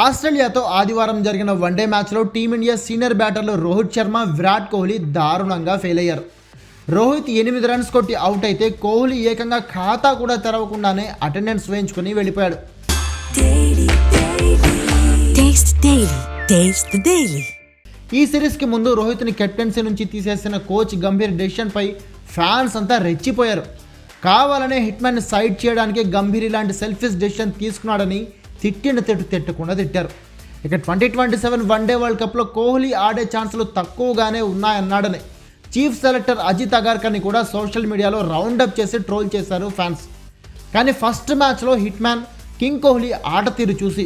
ఆస్ట్రేలియాతో ఆదివారం జరిగిన వన్డే మ్యాచ్లో టీమిండియా సీనియర్ బ్యాటర్లు రోహిత్ శర్మ విరాట్ కోహ్లీ దారుణంగా ఫెయిల్ అయ్యారు రోహిత్ ఎనిమిది రన్స్ కొట్టి అవుట్ అయితే కోహ్లీ ఏకంగా ఖాతా కూడా తెరవకుండానే అటెండెన్స్ వేయించుకుని వెళ్ళిపోయాడు. ఈ సిరీస్కి ముందు రోహిత్ని కెప్టెన్సీ నుంచి తీసేసిన కోచ్ గంభీర్ డెసిషన్పై ఫ్యాన్స్ అంతా రెచ్చిపోయారు. కావాలనే హిట్మ్యాన్ సైడ్ చేయడానికి గంభీర్ ఇలాంటి సెల్ఫిష్ డెసిషన్ తీసుకున్నాడని తిట్టిన తిట్టు తిట్టకుండా తిట్టారు. ఇక twenty twenty seven one day world కప్లో కోహ్లీ ఆడే ఛాన్సులు తక్కువగానే ఉన్నాయన్నాడని. చీఫ్ సెలెక్టర్ అజిత్ అగార్కర్ని కూడా సోషల్ మీడియాలో రౌండప్ చేసి ట్రోల్ చేశారు ఫ్యాన్స్. కానీ ఫస్ట్ మ్యాచ్లో హిట్ మ్యాన్ కింగ్ కోహ్లీ ఆట తీరు చూసి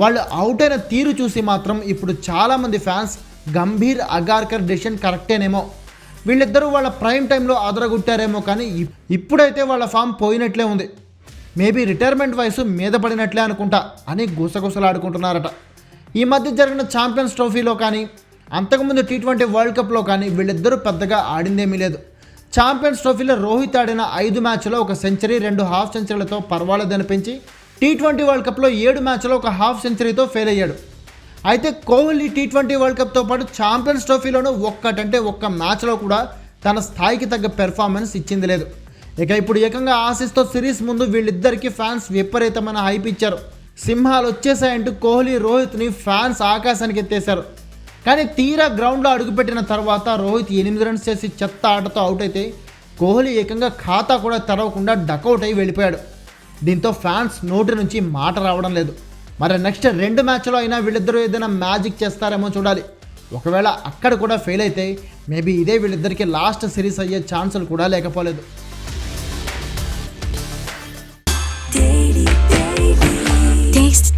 వాళ్ళు అవుట్ అయిన తీరు చూసి మాత్రం ఇప్పుడు చాలామంది ఫ్యాన్స్ గంభీర్ అగార్కర్ డెసిషన్ కరెక్టేనేమో. వీళ్ళిద్దరూ వాళ్ళ ప్రైమ్ టైంలో అదరగొట్టారేమో కానీ ఇప్పుడైతే వాళ్ళ ఫామ్ పోయినట్లే ఉంది. మేబీ రిటైర్మెంట్ వయసు మీద పడినట్లే అనుకుంటా అని గుసగుసలాడుకుంటున్నారట. ఈ మధ్య జరిగిన ఛాంపియన్స్ ట్రోఫీలో కానీ అంతకుముందు టీ ట్వంటీ వరల్డ్ కప్లో కానీ వీళ్ళిద్దరూ పెద్దగా ఆడిందేమీ లేదు. ఛాంపియన్స్ ట్రోఫీలో రోహిత్ ఆడిన ఐదు మ్యాచ్లో ఒక సెంచరీ రెండు హాఫ్ సెంచరీలతో పర్వాలేదనిపించి టీ ట్వంటీ వరల్డ్ కప్లో ఏడు మ్యాచ్లో ఒక హాఫ్ సెంచరీతో ఫెయిల్ అయ్యాడు. అయితే కోహ్లీ టీ ట్వంటీ వరల్డ్ కప్తో పాటు ఛాంపియన్స్ ట్రోఫీలోనూ ఒక్కటంటే ఒక్క మ్యాచ్లో కూడా తన స్థాయికి తగ్గ పెర్ఫార్మెన్స్ ఇచ్చింది లేదు. ఇక ఇప్పుడు ఏకంగా ఆశిస్తో సిరీస్ ముందు వీళ్ళిద్దరికి ఫ్యాన్స్ విపరీతమైన హైప్ ఇచ్చారు. సింహాలు వచ్చేసాయంటూ కోహ్లీ రోహిత్ని ఫ్యాన్స్ ఆకాశానికి ఎత్తేశారు. కానీ తీరా గ్రౌండ్లో అడుగుపెట్టిన తర్వాత రోహిత్ ఎనిమిది రన్స్ చేసి చెత్త ఆటతో అవుట్ అయితే కోహ్లీ ఏకంగా ఖాతా కూడా తెరవకుండా డకౌట్ అయి వెళ్ళిపోయాడు. దీంతో ఫ్యాన్స్ నోటి నుంచి మాట రావడం లేదు. మరి నెక్స్ట్ రెండు మ్యాచ్లో అయినా వీళ్ళిద్దరూ ఏదైనా మ్యాజిక్ చేస్తారేమో చూడాలి. ఒకవేళ అక్కడ కూడా ఫెయిల్ అయితే మేబీ ఇదే వీళ్ళిద్దరికీ లాస్ట్ సిరీస్ అయ్యే ఛాన్సులు కూడా లేకపోలేదు.